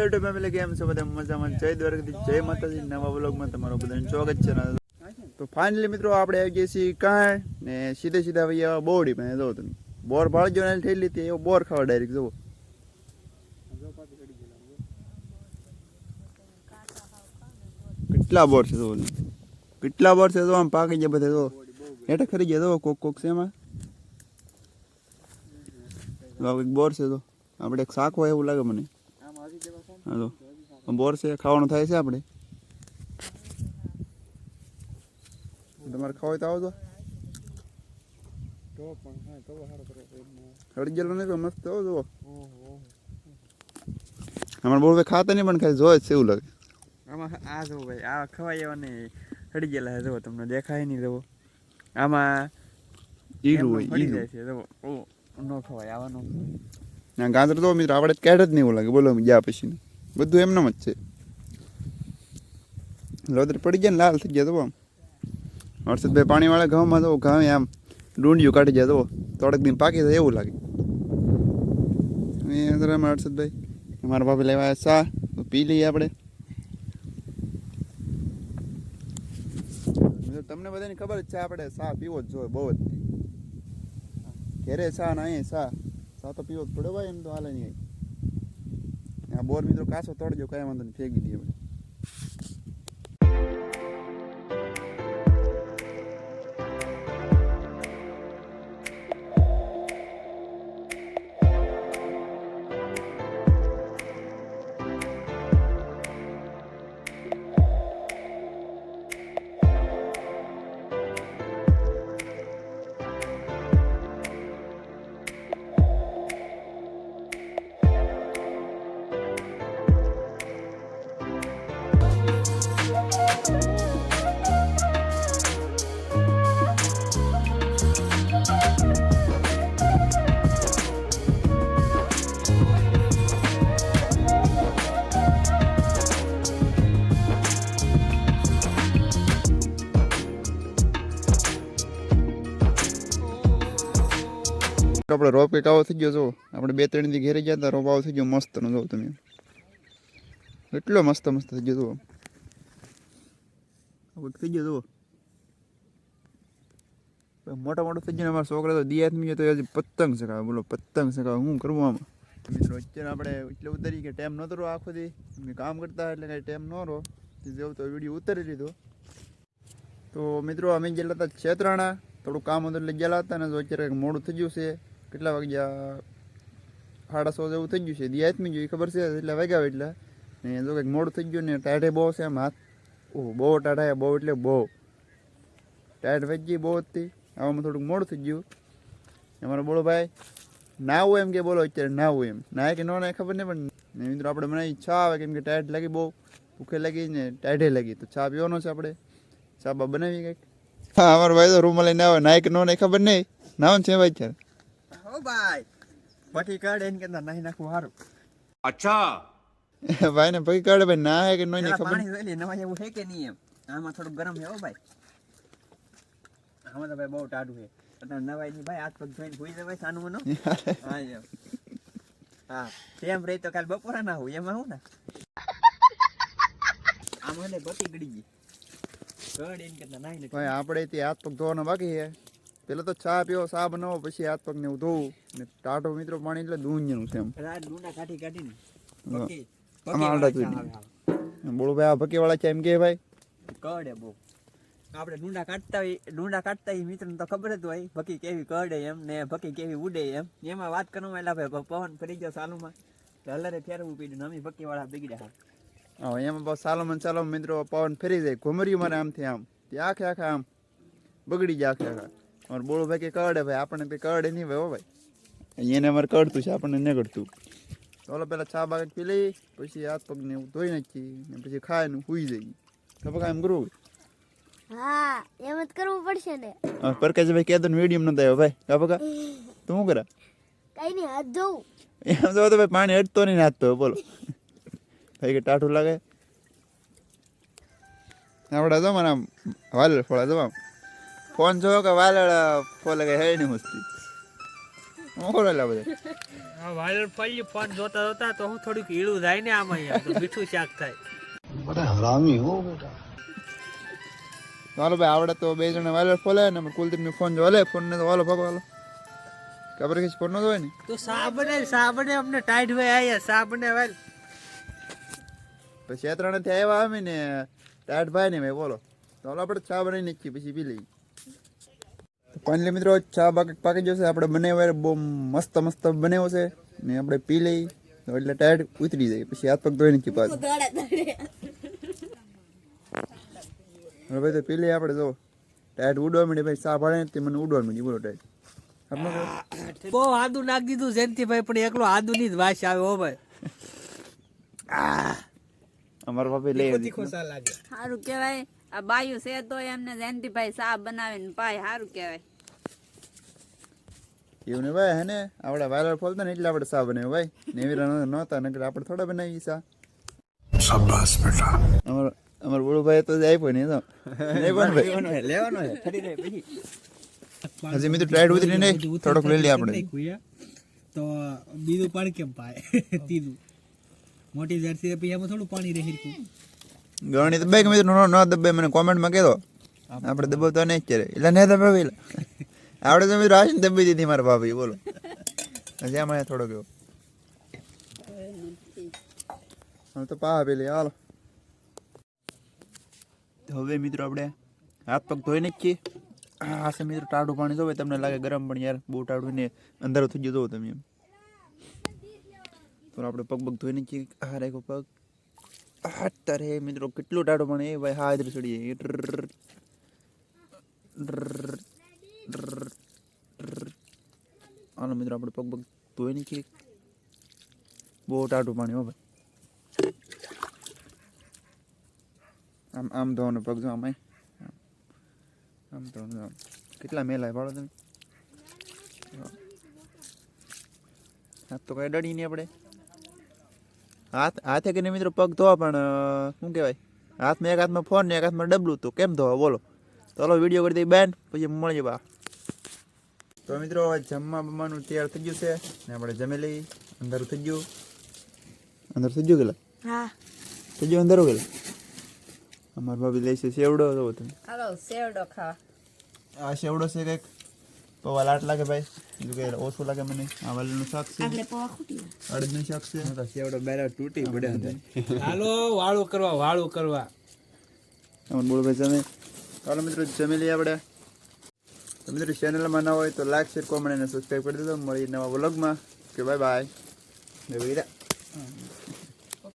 Hello family કેમ છો બધા મજામાં. જય દ્વારકાથી જય માતાજી. નવા વ્લોગમાં તમારું બધાને સ્વાગત છે. તો ફાઇનલી મિત્રો આપણે આવી ગયા છીએ કાંઈ ને સીધે સીધા ભાઈ આવા બોડી પાસે જો તમે બોર ભાળજો ને થઈ લીધી એવો બોર ખાવા ડાયરેક્ટ જુઓ. કેટલા બોર છે જો કેટલા બોર છે જો આમ પાકી ગયા બધા જો હેઠે ખરી ગયા જો કોક કોક છે એમાં. બોર છે તો આપણે એક શાક હોય એવું લાગે મને. હાલો. બોર છે ખાવાનું થાય છે આપણે? તમારે ખાવ તો આવજો. હળી ગયેલો નહીં મસ્ત હો જુઓ. અમારે બોર ખાતા નહીં પણ ખાલી જોવે છે એવું લાગે. આમાં આ જો ભાઈ આ ખવાય એવા નહીં. હડી ગયેલા છે તમને દેખાય નહીં જુઓ. આમાં ઈડું હોય ફરી જાય છે જુઓ. ઓ ન ખવાય આવા ન ના ગાજર તો મિત્ર આપણે કેટ જ નહીં એવું લાગે. બોલો ગયા પછી બધું એમનેમ જ છે. લોદર પડી ગયા ને લાલ થઈ ગયા તો આમ. હર્ષદભાઈ પાણીવાળા ઘઉંમાં તો ઘઉં આમ ડુંડિયું કાઢી જાય તો થોડાક દિન પાકી જાય એવું લાગે. હર્ષદભાઈ. મારા ભાભી લેવા ચા. પી લઈએ આપણે. તમને બધાની ખબર જ છે, આપણે સા પીવો જ જોઈએ બહુ જ. ઘેરે સા ના અહીં ચા. ચા તો પીવો પડ્યો પડે ભાઈ એમ તો હાલે નહીં. આ બોર મિત્રો કાસો તોડજો કાંઈ વાંધો નહીં, ફેંકી દઈએ આપણે રોપ કંઈક આવો થઈ ગયો જો. આપણે બે ત્રણ દી ઘેરે ગયા હતા રોપ આવો થઈ ગયો મસ્ત નો જો તમે. એટલો મસ્ત મસ્ત થઈ ગયો જુઓ થઈ ગયો જુઓ મોટા મોટો થઈ ગયો અમારા છોકરા તો દિયાત્મી તો હજી પતંગ શકાવે, બોલો પતંગ શકાવે શું કરવું આમાં? મિત્રો અત્યારે આપણે એટલે ઉતરી કે ટાઈમ નહોતો રહ્યો આખો દી. અમે કામ કરતા એટલે કાંઈ ટાઈમ ન રહો જેવું તો વીડિયો ઉતારી લીધો. તો મિત્રો અમે ગયેલા હતા છેતરાણા. થોડું કામ હતું એટલે ગયેલા હતા ને તો અત્યારે મોડું થઈ ગયું છે. કેટલા વાગ્યા સાડા સો જેવું થઈ ગયું છે. દિયાતમી જોઈ ખબર છે? એટલે વાગ્યા એટલે. ને જો કંઈક મોડું થઈ ગયું ને, ટાઢે બહુ છે આમ હાથ. ઓહ, બહુ ટાઢા બહુ એટલે બહુ. ટાયર્ડ વાગી ગઈ બહુ હતી. આવામાં થોડુંક મોડું થઈ ગયું. અમારો બોલો ભાઈ નાવું એમ કે બોલો અત્યારે નાવું એમ. નાય કે ન નાય ખબર નહીં, પણ ને મિત્રો આપણે મને ઈચ્છા આવે કેમ કે ટાઢ લાગી બહુ. ભૂખે લાગી ને ટાઢે લાગી. તો ચા પીવાનો છે આપણે. ચા બા બનાવી કંઈક? હા, અમારો ભાઈ તો રૂમમાં લઈને આવે. નાય કે ન નાય ખબર નહીં. નાવાનું છે ભાઈ અત્યારે. હો ભાઈ. બાકી કાઢે એને કે નહીં નાખવું સારું ભાઈ ને પગી કાઢે ભાઈ ના કે નહીં ખબર? પાણી જોઈ લે નવા એવું હે કે નહીં એમ? આમાં થોડું ગરમ છે હો ભાઈ. આમાં તો ભાઈ બહુ ટાઢું છે. અને નવાઈ ની ભાઈ હાથ પગ ધોઈને ભૂઈ જવાય સાનું મનો હા એમ. હા તેમ રહી તો કાલ બપોરા ના હોય એમાં હું ને? આમાં એટલે બતી ગળી ગઈ. કડ એમ કેતા નાઈ નથી ભાઈ આપણે તે હાથ પગ ધોવાના બાકી છે. પેલા તો ચા પીવો ચા બનાવો પછી હાથ પગ ને એવું ધોવું. ને ટાટો મિત્રો પાણી એટલે દૂંજનું છે એમ. કાઢી બકી જોઈને. વાળા બોલો ભાઈ આ છે એમ કે ભાઈ? કડે બહુ. આપણે ડુંડા કાઢતા હોય ડુંડા કાઢતા હોય મિત્રને તો ખબર જ હોય ભકી કેવી કડે એમ ને ભકી કેવી ઉડે એમ. એમાં વાત કરવા એટલે ભાઈ પવન ફરી ગયો સાલુમાં. હલરે ફેરવું પીડ્યું અમે ભકી વાળા બગડ્યા. હા એમાં બસ સાલોમાં ચાલો મિત્રો પવન ફરી જાય. ઘુમરી મારે આમથી આમ. આખે આખા આમ બગડી જાય આખે આખા. અમારે બોલો ભાઈ કે કડે ભાઈ આપણને કંઈ કડે નહીં ભાઈ હો ભાઈ. એને અમારે કરડતું છે આપણને ન કરતું ચાલો પેલા ચા બાગત પી લઈ પછી હાથ પગને એવું ધોઈ નાખી ને પછી ખાય ને સુઈ જઈએ ખબર કાંઈ એમ કરવું હા એમ જ કરવું પડશે ને. હા પરકાશ ભાઈ કહેતો મીડિયમ નતા આવ્યો ભાઈ. કા પકા તું શું કરે? કઈ નહીં હાથ ધોવું એમ તો ભાઈ પાણી હટતો નહીં નાખતો બોલો. ભાઈ કે ટાઠું લાગે? આપણે જો વાલ ફોડા જો આમ ફોન જોયો કે વાલળ ફોલે કે હે નહીં મસ્તી. હું કરેલા બધા? આ વાયરલ ફરી ફોન જોતા જોતા તો હું થોડુંક ઈળું થાય ને આમાં અહીંયા તો મીઠું શાક થાય. ચાલો ભાઈ આવડે તો બે જણા વાલળ ફોલે ને કુલદીપ ને ફોન જો ફોન ને તો વાલો ભગો વાલો ખબર કે ફોન નો હોય ને? તો સાબને સાબને અમને ટાઈટ હોય આયા સાબને વાલ. પછી ત્રણથી આવ્યા અમે ને તાટ ભાઈ ને ભાઈ બોલો. તો આપણે ચા બનાવી નાખીએ પછી પી લઈએ. ફાઇનલી મિત્રો ચા પાકી પાકી જશે. આપણે બનાવ્યો બહુ મસ્ત મસ્ત બનાવ્યો છે. ને આપણે પી લઈ. તો એટલે ટાયર ઉતરી જાય. પછી હાથ પગ ધોઈ નથી પાછું. હવે ભાઈ તો પી લઈએ આપણે જો. ટાયર ઉડવા માંડી ભાઈ ચા ભાડે નથી મને ઉડવા માંડી બોલો ટાયર. બહુ આદુ નાખી દીધું જયંતિભાઈ પણ એકલો આદુ ની જ વાસ આવે હો ભાઈ. અમારા ભાભી લઈ લાગે સારું કહેવાય. આ બાયું છે તો એમને જયંતિભાઈ સા બનાવીને પાય. સારું કહેવાય. એવું ને ભાઈ હે ને? આપણે વાયરલ ફોલતા ને એટલે આપણે સા બનાવ્યો ભાઈ. નેવી નહોતા નકર આપણે થોડા બનાવી સા. શાબાશ બેટા. અમાર અમાર બોલો ભાઈ તો જાય પણ નહીં તો. લેવાનો ભાઈ. લેવાનો હે ફરી જાય પછી હજી મિત્રો ટ્રાઈડ ઉતરી ને થોડોક લઈ લઈએ આપણે. તો બીજું પાણી કેમ પાય? ત્રીજું મોટી જર્સી પછી એમાં થોડું પાણી રહી શકું ગણી તો બે મિત્રો નો ન દબાય મને કોમેન્ટમાં કહેતો. આપણે દબાવતા નહીં અત્યારે. એટલે નહીં દબાવી. લે તમે તો મિત્રો આશીને દબાવી દીધી મારા ભાભી, બોલો. હજી આમાં થોડો ગયો. હવે તો પા પેલી હાલો. હવે મિત્રો આપણે હાથ પગ ધોઈ નાખીએ. હા છે મિત્રો ટાઢું પાણી. જોવે તમને લાગે ગરમ પણ યાર, બહુ ટાઢું ને અંદર થઈ ગયો તમે એમ. તો આપણે પગ પગ ધોઈ નાખીએ. હા રાખો પગ. અત્યારે મિત્રો કેટલું ટાઢું પાણી. એ ભાઈ હા ઇધર ચડીએ હાલો મિત્રો, આપણે પગ પગ ધોઈ નાખીએ બહુ ટાઢું પાણી, હો ભાઈ. આમ આમ ધોવાનું પગ જો આમ આમ. ધોવાનું. કેટલા મેલાય ભાડો તમે? હાથ તો કઈ ડળી નહીં આપણે. હાથ, હાથે કરીને મિત્રો પગ ધોવા પણ શું કહેવાય? હાથમાં એક હાથમાં ફોન ને એક હાથમાં ડબલું તો કેમ ધોવા? બોલો. ચાલો વીડિયો કરી દઈ બેન પછી મળીએ બા. તો મિત્રો જમવા બમવાનું તૈયાર થઈ ગયું છે ને આપણે જમી લઈ અંદર થઈ ગયું. અંદર થઈ ગયું ગયેલા હા. થઈ ગયું અંદર ગયેલા અમારા ભાભી લે છે સેવડો તો તમે. હાલો સેવડો ખાવા. આ સેવડો છે કંઈક. પવા લાટ લાગે ભાઈ. બીજું કંઈ ઓછું લાગે મને. આ વાલનું શાક છે. અડદનું શાક છે. સેવડો બેરા તૂટી પડે હાલો વાળું કરવા વાળું કરવા. અમાર બોલભાઈ જમે ચાલો મિત્રો, જમી લઈએ આપણે. તો મિત્રો ચેનલમાં ના હોય તો લાઈક શેર કોમેન્ટ અને સબસ્ક્રાઈબ કરી દેજો. મળીએ નવા વ્લોગમાં કે બાય બાય